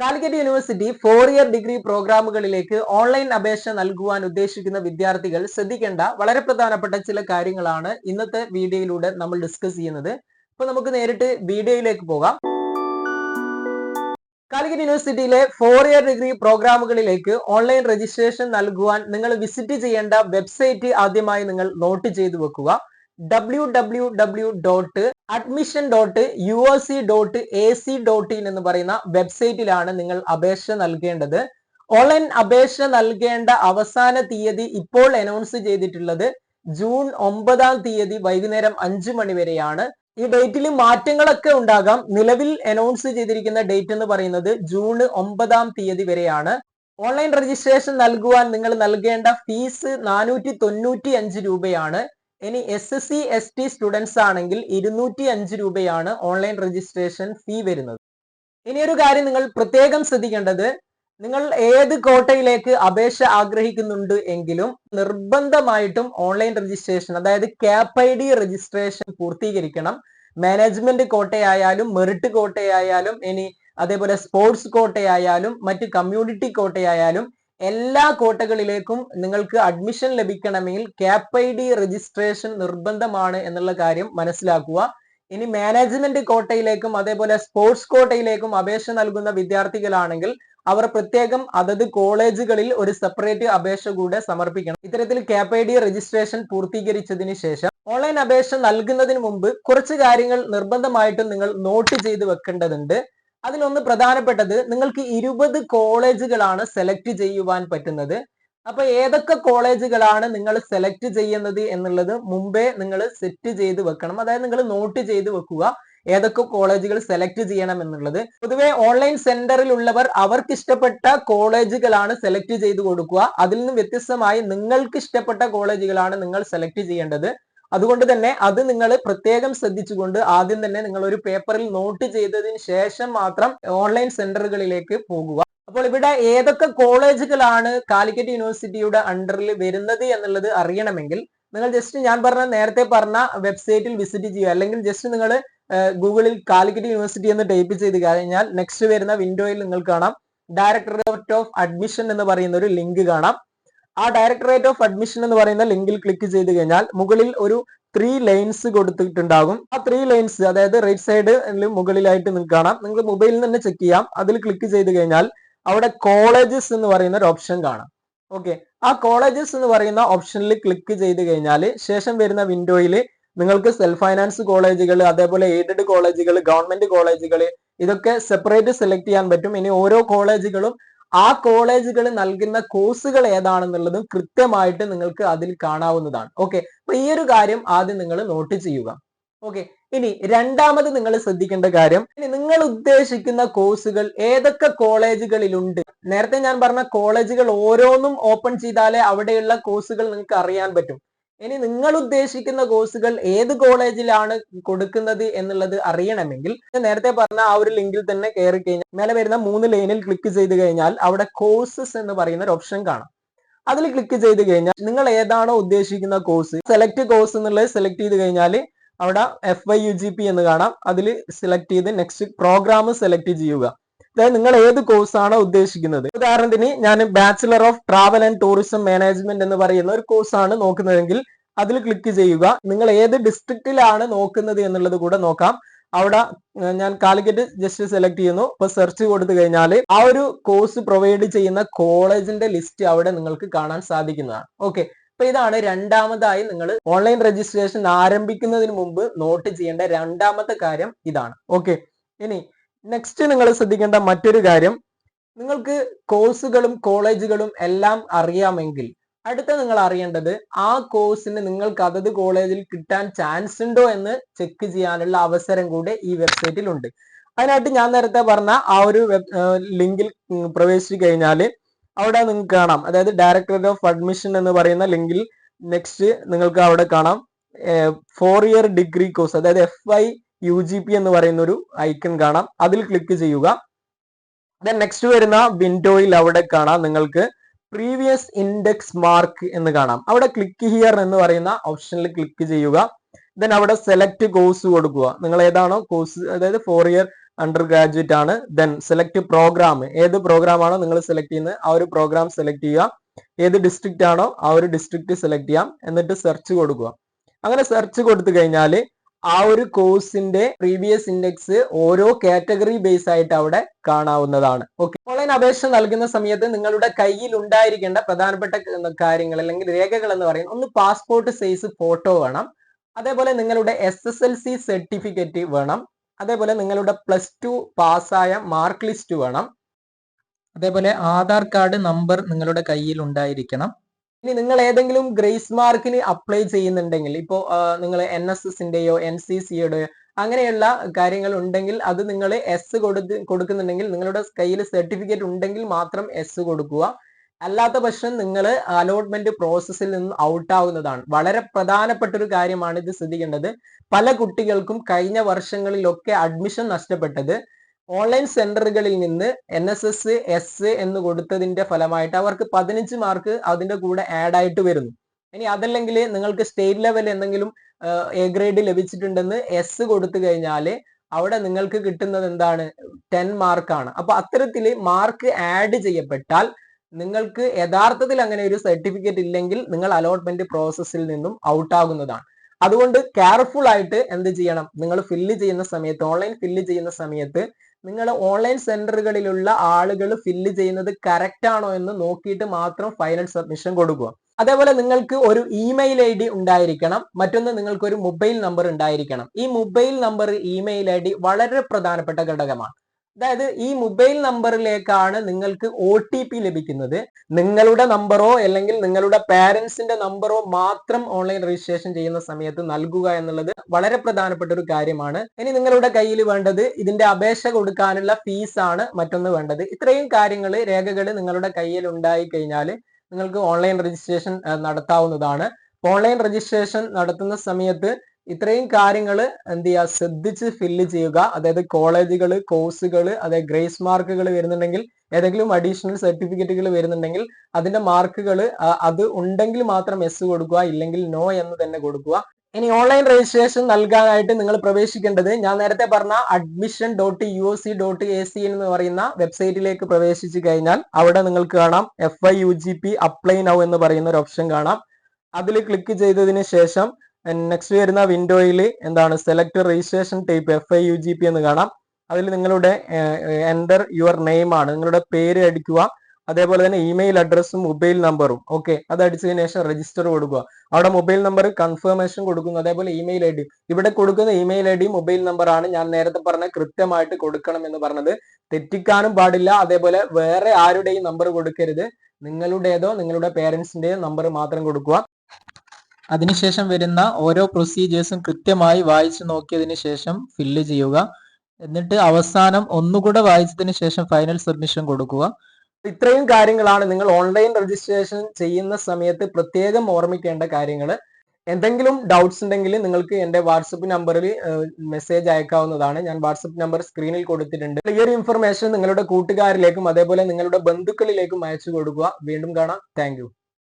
Calicut university four year degree പ്രോഗ്രാമുകളിലേക്ക് online അപേക്ഷ നൽകുവാൻ ഉദ്ദേശിക്കുന്ന വിദ്യാർത്ഥികൾ ശ്രദ്ധിക്കേണ്ട വളരെ പ്രധാനപ്പെട്ട ചില കാര്യങ്ങളാണ് ഇന്നത്തെ വീഡിയോയിലൂടെ നമ്മൾ ഡിസ്കസ് ചെയ്യുന്നത്. അപ്പൊ നമുക്ക് നേരിട്ട് വീഡിയോയിലേക്ക് പോകാം. കാലിക്കറ്റ് യൂണിവേഴ്സിറ്റിയിലെ ഫോർ ഇയർ ഡിഗ്രി പ്രോഗ്രാമുകളിലേക്ക് ഓൺലൈൻ രജിസ്ട്രേഷൻ നൽകുവാൻ നിങ്ങൾ വിസിറ്റ് ചെയ്യേണ്ട വെബ്സൈറ്റ് ആദ്യമായി നിങ്ങൾ നോട്ട് ചെയ്തു വെക്കുക. W W W dot admission dot U O C dot A C dot in എന്ന് പറയുന്ന വെബ്സൈറ്റിലാണ് നിങ്ങൾ അപേക്ഷ നൽകേണ്ടത്. ഓൺലൈൻ അപേക്ഷ നൽകേണ്ട അവസാന തീയതി ഇപ്പോൾ അനൗൺസ് ചെയ്തിട്ടുള്ളത് ജൂൺ ഒമ്പതാം തീയതി വൈകുന്നേരം അഞ്ചു മണി വരെയാണ്. ഈ ഡേറ്റിൽ മാറ്റങ്ങളൊക്കെ ഉണ്ടാകാം. നിലവിൽ അനൗൺസ് ചെയ്തിരിക്കുന്ന ഡേറ്റ് എന്ന് പറയുന്നത് ജൂൺ ഒമ്പതാം തീയതി വരെയാണ്. ഓൺലൈൻ രജിസ്ട്രേഷൻ നൽകുവാൻ നിങ്ങൾ നൽകേണ്ട ഫീസ് നാനൂറ്റി തൊണ്ണൂറ്റി അഞ്ച് രൂപയാണ്. ഇനി S S C S T students ആണെങ്കിൽ ഇരുന്നൂറ്റി അഞ്ച് രൂപയാണ് ഓൺലൈൻ രജിസ്ട്രേഷൻ ഫീ വരുന്നത്. ഇനി ഒരു കാര്യം നിങ്ങൾ പ്രത്യേകം ശ്രദ്ധിക്കേണ്ടത് നിങ്ങൾ ഏത് കോട്ടയിലേക്ക് അപേക്ഷ ആഗ്രഹിക്കുന്നുണ്ട് എങ്കിലും നിർബന്ധമായിട്ടും ഓൺലൈൻ രജിസ്ട്രേഷൻ അതായത് ക്യാപ് ഐ ഡി രജിസ്ട്രേഷൻ പൂർത്തീകരിക്കണം. മാനേജ്മെന്റ് കോട്ടയായാലും മെറിറ്റ് കോട്ടയായാലും ഇനി അതേപോലെ സ്പോർട്സ് കോട്ടയായാലും മറ്റ് കമ്മ്യൂണിറ്റി കോട്ടയായാലും എല്ലാ കോട്ടകളിലേക്കും നിങ്ങൾക്ക് അഡ്മിഷൻ ലഭിക്കണമെങ്കിൽ ക്യാപ് ഐ ഡി രജിസ്ട്രേഷൻ നിർബന്ധമാണ് എന്നുള്ള കാര്യം മനസ്സിലാക്കുക. ഇനി മാനേജ്മെന്റ് കോട്ടയിലേക്കും അതേപോലെ സ്പോർട്സ് കോട്ടയിലേക്കും അപേക്ഷ നൽകുന്ന വിദ്യാർത്ഥികളാണെങ്കിൽ അവർ പ്രത്യേകം അതത് കോളേജുകളിൽ ഒരു സെപ്പറേറ്റ് അപേക്ഷ കൂടെ സമർപ്പിക്കണം. ഇത്തരത്തിൽ ക്യാപ് ഐ ഡി രജിസ്ട്രേഷൻ പൂർത്തീകരിച്ചതിന് ശേഷം ഓൺലൈൻ അപേക്ഷ നൽകുന്നതിന് മുമ്പ് കുറച്ച് കാര്യങ്ങൾ നിർബന്ധമായിട്ടും നിങ്ങൾ നോട്ട് ചെയ്ത് വെക്കേണ്ടതുണ്ട്. അതിലൊന്ന് പ്രധാനപ്പെട്ടത് നിങ്ങൾക്ക് ഇരുപത് കോളേജുകളാണ് സെലക്ട് ചെയ്യുവാൻ പറ്റുന്നത്. അപ്പൊ ഏതൊക്കെ കോളേജുകളാണ് നിങ്ങൾ സെലക്ട് ചെയ്യുന്നത് എന്നുള്ളത് മുമ്പേ നിങ്ങൾ സെറ്റ് ചെയ്ത് വെക്കണം. അതായത് നിങ്ങൾ നോട്ട് ചെയ്ത് വെക്കുക ഏതൊക്കെ കോളേജുകൾ സെലക്ട് ചെയ്യണം എന്നുള്ളത്. പൊതുവെ ഓൺലൈൻ സെന്ററിൽ ഉള്ളവർ അവർക്ക് ഇഷ്ടപ്പെട്ട കോളേജുകളാണ് സെലക്ട് ചെയ്ത് കൊടുക്കുക. അതിൽ നിന്ന് വ്യത്യസ്തമായി നിങ്ങൾക്ക് ഇഷ്ടപ്പെട്ട കോളേജുകളാണ് നിങ്ങൾ സെലക്ട് ചെയ്യേണ്ടത്. അതുകൊണ്ട് തന്നെ അത് നിങ്ങൾ പ്രത്യേകം ശ്രദ്ധിച്ചുകൊണ്ട് ആദ്യം തന്നെ നിങ്ങൾ ഒരു പേപ്പറിൽ നോട്ട് ചെയ്തതിന് ശേഷം മാത്രം ഓൺലൈൻ സെന്ററുകളിലേക്ക് പോകുക. അപ്പോൾ ഇവിടെ ഏതൊക്കെ കോളേജുകളാണ് കാലിക്കറ്റ് യൂണിവേഴ്സിറ്റിയുടെ അണ്ടറിൽ വരുന്നത് എന്നുള്ളത് അറിയണമെങ്കിൽ നിങ്ങൾ ജസ്റ്റ് ഞാൻ പറഞ്ഞ നേരത്തെ പറഞ്ഞ വെബ്സൈറ്റിൽ വിസിറ്റ് ചെയ്യുക. അല്ലെങ്കിൽ ജസ്റ്റ് നിങ്ങൾ ഗൂഗിളിൽ കാലിക്കറ്റ് യൂണിവേഴ്സിറ്റി എന്ന് ടൈപ്പ് ചെയ്ത് കഴിഞ്ഞാൽ നെക്സ്റ്റ് വരുന്ന വിൻഡോയിൽ നിങ്ങൾ കാണാം. ഡയറക്ടറേറ്റ് ഓഫ് അഡ്മിഷൻ എന്ന് പറയുന്ന ഒരു ലിങ്ക് കാണാം. ആ ഡയറക്ടറേറ്റ് ഓഫ് അഡ്മിഷൻ എന്ന് പറയുന്ന ലിങ്കിൽ ക്ലിക്ക് ചെയ്ത് കഴിഞ്ഞാൽ മുകളിൽ ഒരു ത്രീ ലൈൻസ് കൊടുത്തിട്ടുണ്ടാകും. ആ ത്രീ ലൈൻസ് അതായത് റൈറ്റ് സൈഡ് മുകളിലായിട്ട് നിങ്ങൾക്ക് കാണാം. നിങ്ങൾ മൊബൈലിൽ തന്നെ ചെക്ക് ചെയ്യാം. അതിൽ ക്ലിക്ക് ചെയ്ത് കഴിഞ്ഞാൽ അവിടെ കോളേജസ് എന്ന് പറയുന്ന ഒരു ഓപ്ഷൻ കാണാം. ഓക്കെ ആ കോളേജസ് എന്ന് പറയുന്ന ഓപ്ഷനിൽ ക്ലിക്ക് ചെയ്ത് കഴിഞ്ഞാൽ ശേഷം വരുന്ന വിൻഡോയിൽ നിങ്ങൾക്ക് സെൽഫ് ഫൈനാൻസ് കോളേജുകൾ അതേപോലെ എയ്ഡഡ് കോളേജുകൾ ഗവൺമെന്റ് കോളേജുകൾ ഇതൊക്കെ സെപ്പറേറ്റ് സെലക്ട് ചെയ്യാൻ പറ്റും. ഇനി ഓരോ കോളേജുകളും ആ കോളേജുകൾ നൽകുന്ന കോഴ്സുകൾ ഏതാണെന്നുള്ളതും കൃത്യമായിട്ട് നിങ്ങൾക്ക് അതിൽ കാണാവുന്നതാണ്. ഓക്കെ അപ്പൊ ഈ ഒരു കാര്യം ആദ്യം നിങ്ങൾ നോട്ട് ചെയ്യുക. ഓക്കെ ഇനി രണ്ടാമത് നിങ്ങൾ ശ്രദ്ധിക്കേണ്ട കാര്യം ഇനി നിങ്ങൾ ഉദ്ദേശിക്കുന്ന കോഴ്സുകൾ ഏതൊക്കെ കോളേജുകളിലുണ്ട്? നേരത്തെ ഞാൻ പറഞ്ഞ കോളേജുകൾ ഓരോന്നും ഓപ്പൺ ചെയ്താലേ അവിടെയുള്ള കോഴ്സുകൾ നിങ്ങൾക്ക് അറിയാൻ പറ്റും. ഇനി നിങ്ങൾ ഉദ്ദേശിക്കുന്ന കോഴ്സുകൾ ഏത് കോളേജിലാണ് കൊടുക്കുന്നത് എന്നുള്ളത് അറിയണമെങ്കിൽ നേരത്തെ പറഞ്ഞ ആ ഒരു ലിങ്കിൽ തന്നെ കയറി കഴിഞ്ഞാൽ മേലെ വരുന്ന മൂന്ന് ലൈനിൽ ക്ലിക്ക് ചെയ്ത് കഴിഞ്ഞാൽ അവിടെ കോഴ്സസ് എന്ന് പറയുന്ന ഒരു ഓപ്ഷൻ കാണാം. അതിൽ ക്ലിക്ക് ചെയ്ത് കഴിഞ്ഞാൽ നിങ്ങൾ ഏതാണോ ഉദ്ദേശിക്കുന്ന കോഴ്സ് സെലക്ട് കോഴ്സ് എന്നുള്ളത് സെലക്ട് ചെയ്ത് കഴിഞ്ഞാൽ അവിടെ F Y U G P എന്ന് കാണാം. അതിൽ സെലക്ട് ചെയ്ത് നെക്സ്റ്റ് പ്രോഗ്രാം സെലക്ട് ചെയ്യുക. അതായത് നിങ്ങൾ ഏത് കോഴ്സ് ആണ് ഉദ്ദേശിക്കുന്നത്? ഉദാഹരണത്തിന് ഞാൻ bachelor of travel and tourism management എന്ന് പറയുന്ന ഒരു കോഴ്സാണ് നോക്കുന്നതെങ്കിൽ അതിൽ ക്ലിക്ക് ചെയ്യുക. നിങ്ങൾ ഏത് ഡിസ്ട്രിക്റ്റിലാണ് നോക്കുന്നത് എന്നുള്ളത് കൂടെ നോക്കാം. അവിടെ ഞാൻ കാലിക്കറ്റ് ജസ്റ്റ് സെലക്ട് ചെയ്യുന്നു. ഇപ്പൊ സെർച്ച് കൊടുത്തു കഴിഞ്ഞാൽ ആ ഒരു കോഴ്സ് പ്രൊവൈഡ് ചെയ്യുന്ന കോളേജിന്റെ ലിസ്റ്റ് അവിടെ നിങ്ങൾക്ക് കാണാൻ സാധിക്കുന്നതാണ്. ഓക്കെ അപ്പൊ ഇതാണ് രണ്ടാമതായി നിങ്ങൾ ഓൺലൈൻ രജിസ്ട്രേഷൻ ആരംഭിക്കുന്നതിന് മുമ്പ് നോട്ട് ചെയ്യേണ്ട രണ്ടാമത്തെ കാര്യം ഇതാണ്. ഓക്കെ ഇനി നെക്സ്റ്റ് നിങ്ങൾ ശ്രദ്ധിക്കേണ്ട മറ്റൊരു കാര്യം. നിങ്ങൾക്ക് കോഴ്സുകളും കോളേജുകളും എല്ലാം അറിയാമെങ്കിൽ അടുത്ത നിങ്ങൾ അറിയേണ്ടത് ആ കോഴ്സിന് നിങ്ങൾക്ക് അതത് കോളേജിൽ കിട്ടാൻ ചാൻസ് ഉണ്ടോ എന്ന് ചെക്ക് ചെയ്യാനുള്ള അവസരം കൂടെ ഈ വെബ്സൈറ്റിൽ ഉണ്ട്. അതിനായിട്ട് ഞാൻ നേരത്തെ പറഞ്ഞ ആ ഒരു ലിങ്കിൽ പ്രവേശിച്ചു കഴിഞ്ഞാൽ അവിടെ നിങ്ങൾക്ക് കാണാം. അതായത് ഡയറക്ടറേറ്റ് ഓഫ് അഡ്മിഷൻ എന്ന് പറയുന്ന ലിങ്കിൽ നെക്സ്റ്റ് നിങ്ങൾക്ക് അവിടെ കാണാം. ഫോർ ഇയർ ഡിഗ്രി കോഴ്സ് അതായത് F I U G P എന്ന് പറയുന്ന ഒരു ഐക്കൺ കാണാം. അതിൽ ക്ലിക്ക് ചെയ്യുക. ദെൻ നെക്സ്റ്റ് വരുന്ന വിൻഡോയിൽ അവിടെ കാണാം നിങ്ങൾക്ക് പ്രീവിയസ് ഇൻഡെക്സ് മാർക്ക് എന്ന് കാണാം. അവിടെ ക്ലിക്ക് ഹിയർ എന്ന് പറയുന്ന ഓപ്ഷനിൽ ക്ലിക്ക് ചെയ്യുക. ദെൻ അവിടെ സെലക്ട് കോഴ്സ് കൊടുക്കുക. നിങ്ങൾ ഏതാണോ കോഴ്സ് അതായത് ഫോർ ഇയർ അണ്ടർ ഗ്രാജുവേറ്റ് ആണ്. ദെൻ സെലക്ട് പ്രോഗ്രാം ഏത് പ്രോഗ്രാം ആണോ നിങ്ങൾ സെലക്ട് ചെയ്യുന്നത് ആ ഒരു പ്രോഗ്രാം സെലക്ട് ചെയ്യുക. ഏത് ഡിസ്ട്രിക്റ്റ് ആണോ ആ ഒരു ഡിസ്ട്രിക്റ്റ് സെലക്ട് ചെയ്യാം. എന്നിട്ട് സെർച്ച് കൊടുക്കുക. അങ്ങനെ സെർച്ച് കൊടുത്തു കഴിഞ്ഞാൽ ആ ഒരു കോഴ്സിന്റെ പ്രീവിയസ് ഇൻഡെക്സ് ഓരോ കാറ്റഗറി ബേസ് ആയിട്ട് അവിടെ കാണാവുന്നതാണ്. ഓക്കെ ഓൺലൈൻ അപേക്ഷ നൽകുന്ന സമയത്ത് നിങ്ങളുടെ കയ്യിൽ ഉണ്ടായിരിക്കേണ്ട പ്രധാനപ്പെട്ട കാര്യങ്ങൾ അല്ലെങ്കിൽ രേഖകൾ എന്ന് പറയുന്നത് ഒന്ന് പാസ്പോർട്ട് സൈസ് ഫോട്ടോ വേണം. അതേപോലെ നിങ്ങളുടെ S S L C certificate വേണം. അതേപോലെ നിങ്ങളുടെ പ്ലസ് ടു പാസ്സായ മാർക്ക് ലിസ്റ്റ് വേണം. അതേപോലെ ആധാർ കാർഡ് നമ്പർ നിങ്ങളുടെ കയ്യിൽ ഉണ്ടായിരിക്കണം. ഇനി നിങ്ങൾ ഏതെങ്കിലും ഗ്രേസ് മാർക്കിന് അപ്ലൈ ചെയ്യുന്നുണ്ടെങ്കിൽ ഇപ്പോൾ നിങ്ങൾ എൻ എസ് എസിന്റെയോ എൻ സി സിയുടെയോ അങ്ങനെയുള്ള കാര്യങ്ങൾ ഉണ്ടെങ്കിൽ അത് നിങ്ങൾ എസ് കൊടുത്ത് കൊടുക്കുന്നുണ്ടെങ്കിൽ നിങ്ങളുടെ കയ്യിൽ സർട്ടിഫിക്കറ്റ് ഉണ്ടെങ്കിൽ മാത്രം എസ് കൊടുക്കുക. അല്ലാത്ത പക്ഷം നിങ്ങൾ അലോട്ട്മെന്റ് പ്രോസസ്സിൽ നിന്ന് ഔട്ട് ആവുന്നതാണ്. വളരെ പ്രധാനപ്പെട്ട ഒരു കാര്യമാണ് ഇത് ശ്രദ്ധിക്കേണ്ടത്. പല കുട്ടികൾക്കും കഴിഞ്ഞ വർഷങ്ങളിലൊക്കെ അഡ്മിഷൻ നഷ്ടപ്പെട്ടത്. ഓൺലൈൻ സെന്ററുകളിൽ നിന്ന് എൻ എസ് എസ് എസ് എന്ന് കൊടുത്തതിന്റെ ഫലമായിട്ട് അവർക്ക് പതിനഞ്ച് മാർക്ക് അതിന്റെ കൂടെ ആഡ് ആയിട്ട് വരുന്നു. ഇനി അതല്ലെങ്കിൽ നിങ്ങൾക്ക് സ്റ്റേറ്റ് ലെവൽ എന്തെങ്കിലും എ ഗ്രേഡ് ലഭിച്ചിട്ടുണ്ടെന്ന് എസ് കൊടുത്തു കഴിഞ്ഞാൽ അവിടെ നിങ്ങൾക്ക് കിട്ടുന്നത് എന്താണ്? ടെൻ മാർക്കാണ് അപ്പൊ അത്തരത്തിൽ മാർക്ക് ആഡ് ചെയ്യപ്പെട്ടാൽ നിങ്ങൾക്ക് യഥാർത്ഥത്തിൽ അങ്ങനെ ഒരു സർട്ടിഫിക്കറ്റ് ഇല്ലെങ്കിൽ നിങ്ങൾ അലോട്ട്മെന്റ് പ്രോസസ്സിൽ നിന്നും ഔട്ട് ആകുന്നതാണ്. അതുകൊണ്ട് കെയർഫുൾ ആയിട്ട് എന്ത് ചെയ്യണം? നിങ്ങൾ ഫില്ല് ചെയ്യുന്ന സമയത്ത് ഓൺലൈൻ ഫില്ല് ചെയ്യുന്ന സമയത്ത് നിങ്ങൾ ഓൺലൈൻ സെന്ററുകളിലുള്ള ആളുകൾ ഫില്ല് ചെയ്യുന്നത് കറക്റ്റ് ആണോ എന്ന് നോക്കിയിട്ട് മാത്രം ഫൈനൽ സബ്മിഷൻ കൊടുക്കുക. അതേപോലെ നിങ്ങൾക്ക് ഒരു ഇമെയിൽ ഐ ഡി ഉണ്ടായിരിക്കണം. മറ്റൊന്ന് നിങ്ങൾക്ക് ഒരു മൊബൈൽ നമ്പർ ഉണ്ടായിരിക്കണം. ഈ mobile number email I D വളരെ പ്രധാനപ്പെട്ട ഘടകമാണ്. അതായത് ഈ മൊബൈൽ നമ്പറിലേക്കാണ് നിങ്ങൾക്ക് ഒ ടി പി ലഭിക്കുന്നത്. നിങ്ങളുടെ നമ്പറോ അല്ലെങ്കിൽ നിങ്ങളുടെ പാരൻസിന്റെ നമ്പറോ മാത്രം ഓൺലൈൻ രജിസ്ട്രേഷൻ ചെയ്യുന്ന സമയത്ത് നൽകുക എന്നുള്ളത് വളരെ പ്രധാനപ്പെട്ട ഒരു കാര്യമാണ്. ഇനി നിങ്ങളുടെ കയ്യിൽ വേണ്ടത് ഇതിന്റെ അപേക്ഷ കൊടുക്കാനുള്ള ഫീസാണ് മറ്റൊന്ന് വേണ്ടത്. ഇത്രയും കാര്യങ്ങൾ രേഖകൾ നിങ്ങളുടെ കയ്യിൽ ഉണ്ടായി കഴിഞ്ഞാൽ നിങ്ങൾക്ക് ഓൺലൈൻ രജിസ്ട്രേഷൻ നടത്താവുന്നതാണ്. ഓൺലൈൻ രജിസ്ട്രേഷൻ നടത്തുന്ന സമയത്ത് ഇത്രയും കാര്യങ്ങൾ എന്ത് ചെയ്യുക ശ്രദ്ധിച്ച് ഫില്ല് ചെയ്യുക. അതായത് കോളേജുകൾ കോഴ്സുകൾ അതായത് ഗ്രേസ് മാർക്കുകൾ വരുന്നുണ്ടെങ്കിൽ ഏതെങ്കിലും അഡീഷണൽ സർട്ടിഫിക്കറ്റുകൾ വരുന്നുണ്ടെങ്കിൽ അതിന്റെ മാർക്കുകൾ അത് ഉണ്ടെങ്കിൽ മാത്രം എസ് കൊടുക്കുക. ഇല്ലെങ്കിൽ നോ എന്ന് തന്നെ കൊടുക്കുക. ഇനി ഓൺലൈൻ രജിസ്ട്രേഷൻ നൽകാനായിട്ട് നിങ്ങൾ പ്രവേശിക്കേണ്ടത് ഞാൻ നേരത്തെ പറഞ്ഞ admission dot U S C dot A C എന്ന് പറയുന്ന വെബ്സൈറ്റിലേക്ക് പ്രവേശിച്ചു കഴിഞ്ഞാൽ അവിടെ നിങ്ങൾക്ക് കാണാം F I U G P apply now എന്ന് പറയുന്ന ഒരു ഓപ്ഷൻ കാണാം. അതിൽ ക്ലിക്ക് ചെയ്തതിന് ശേഷം നെക്സ്റ്റ് വരുന്ന വിൻഡോയിൽ എന്താണ്? Select registration type F I U G P എന്ന് കാണാം. അതിൽ നിങ്ങളുടെ എന്റർ യുവർ നെയിം ആണ്. നിങ്ങളുടെ പേര് അടിക്കുക. അതേപോലെ തന്നെ ഇമെയിൽ അഡ്രസ്സും മൊബൈൽ നമ്പറും ഓക്കെ അത് അടിച്ചതിന് ശേഷം രജിസ്റ്റർ കൊടുക്കുക. അവിടെ മൊബൈൽ നമ്പർ കൺഫർമേഷൻ കൊടുക്കുന്നു. അതേപോലെ ഇമെയിൽ ഐ ഡി ഇവിടെ കൊടുക്കുന്ന ഇമെയിൽ ഐ ഡി മൊബൈൽ നമ്പറാണ് ഞാൻ നേരത്തെ പറഞ്ഞ കൃത്യമായിട്ട് കൊടുക്കണം എന്ന് പറഞ്ഞത്. തെറ്റിക്കാനും പാടില്ല. അതേപോലെ വേറെ ആരുടെയും നമ്പർ കൊടുക്കരുത്. നിങ്ങളുടേതോ നിങ്ങളുടെ പേരൻസിന്റെയോ നമ്പർ മാത്രം കൊടുക്കുക. അതിനുശേഷം വരുന്ന ഓരോ പ്രൊസീജിയേഴ്സും കൃത്യമായി വായിച്ചു നോക്കിയതിന് ശേഷം ഫില്ല് ചെയ്യുക. എന്നിട്ട് അവസാനം ഒന്നുകൂടെ വായിച്ചതിന് ശേഷം ഫൈനൽ സബ്മിഷൻ കൊടുക്കുക. ഇത്രയും കാര്യങ്ങളാണ് നിങ്ങൾ ഓൺലൈൻ രജിസ്ട്രേഷൻ ചെയ്യുന്ന സമയത്ത് പ്രത്യേകം ഓർമ്മിക്കേണ്ട കാര്യങ്ങൾ എന്തെങ്കിലും ഡൗട്ട്സ് ഉണ്ടെങ്കിൽ നിങ്ങൾക്ക് എന്റെ വാട്സപ്പ് നമ്പറിൽ മെസ്സേജ് അയക്കാവുന്നതാണ്. ഞാൻ വാട്സപ്പ് നമ്പർ സ്ക്രീനിൽ കൊടുത്തിട്ടുണ്ട്. ക്ലിയർ ഇൻഫർമേഷൻ നിങ്ങളുടെ കൂട്ടുകാരിലേക്കും അതേപോലെ നിങ്ങളുടെ ബന്ധുക്കളിലേക്കും അയച്ചു കൊടുക്കുക. വീണ്ടും കാണാം. താങ്ക്